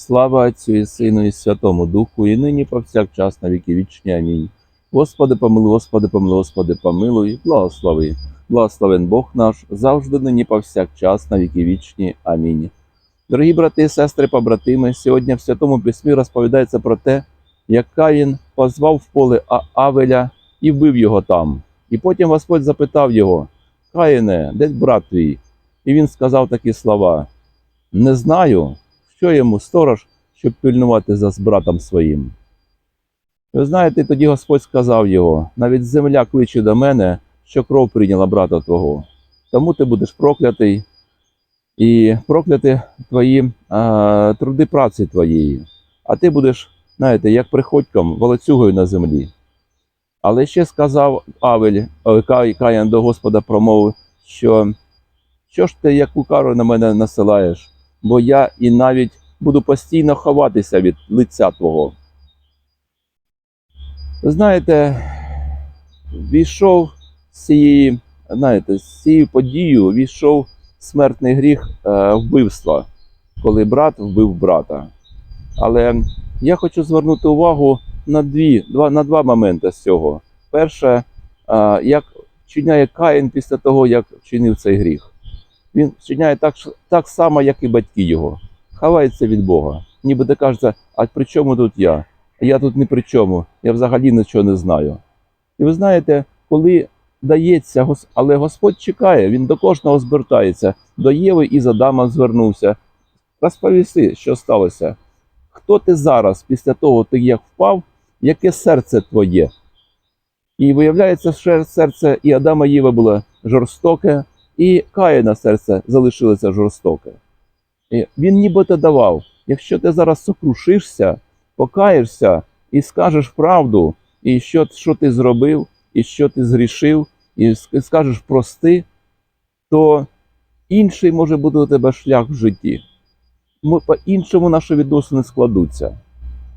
Слава Отцю і Сину, і Святому Духу, і нині повсякчас на віки вічні. Амінь. Господи, помилуй, Господи, помилуй, Господи, помилуй, благослови. Благословен Бог наш, завжди нині повсякчас на віки вічні. Амінь. Дорогі брати, сестри, побратими, сьогодні в Святому Письмі розповідається про те, як Каїн позвав в поле Авеля і вбив його там. І потім Господь запитав його: Каїне, де брат твій? І він сказав такі слова: Не знаю, що йому сторож, щоб пильнувати за братом своїм. Ви знаєте, тоді Господь сказав його: навіть земля кличе до мене, що кров прийняла брата твого. Тому ти будеш проклятий і прокляти твої а, труди праці твоєї, а ти будеш, знаєте, як приходьком волоцюгою на землі. Але ще сказав Авель, Каїн до Господа промовив, що що ж ти яку кару на мене насилаєш, бо я і навіть буду постійно ховатися від лиця Твого. Знаєте, війшов з цієї, знаєте, з цією подією війшов смертний гріх е, вбивства, коли брат вбив брата. Але я хочу звернути увагу на дві, два, на два моменти з цього. Перше, е, як вчиняє Каїн після того, як вчинив цей гріх. Він вчиняє так, так само, як і батьки його. Ховається від Бога. Ніби де кажеться, а при чому тут я? Я тут ні при чому, я взагалі нічого не знаю. І ви знаєте, коли дається, але Господь чекає, він до кожного звертається. До Єви і за Адама звернувся. Розповісти, що сталося. Хто ти зараз, після того, ти як впав, яке серце твоє? І виявляється, що серце і Адама і Єви було жорстоке, і Каїна серце залишилося жорстоке. І він нібито давав, якщо ти зараз сокрушишся, покаєшся і скажеш правду, і що, що ти зробив, і що ти згрішив, і скажеш прости, то інший може бути у тебе шлях в житті. По-іншому наші відносини складуться.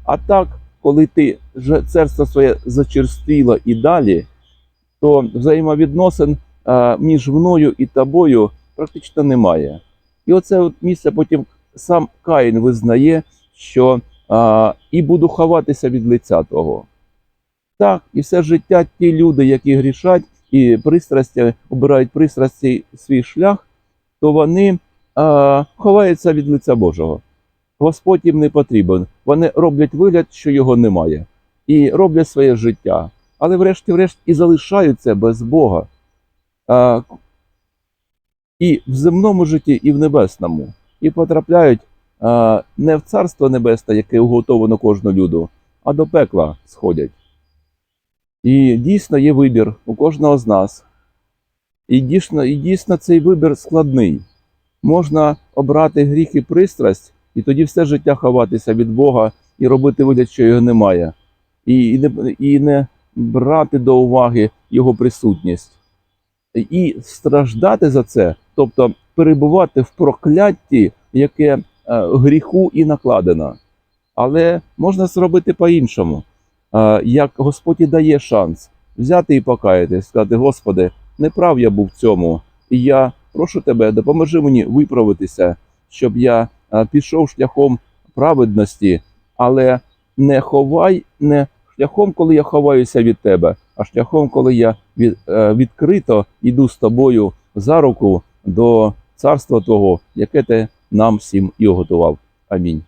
А так, коли ти серце своє зачерствіло і далі, то взаємовідносин між мною і тобою практично немає. І оце от місце потім сам Каїн визнає, що а, і буду ховатися від лиця того. Так, і все життя ті люди, які грішать і пристрасті, обирають пристрасті свій шлях, то вони а, ховаються від лиця Божого. Господь їм не потрібен. Вони роблять вигляд, що його немає, і роблять своє життя. Але врешті-решт і залишаються без Бога. А, і в земному житті, і в небесному, і потрапляють а, не в царство небесне, яке уготовано кожну люду, а до пекла сходять. І дійсно є вибір у кожного з нас. І дійсно, і дійсно цей вибір складний. Можна обрати гріх і пристрасть, і тоді все життя ховатися від Бога і робити вигляд, що його немає, і, і, не, і не брати до уваги його присутність. І страждати за це, тобто перебувати в прокляття, яке е, гріху і накладено. Але можна зробити по-іншому. Е, як Господь і дає шанс взяти і покаятись, сказати, Господи, неправ я був в цьому, і я прошу тебе, допоможи мені виправитися, щоб я е, пішов шляхом праведності, але не ховай, не шляхом, коли я ховаюся від тебе, а шляхом, коли я е, відкрито йду з тобою за руку до царства Твого, яке ти нам всім і готував. Амінь.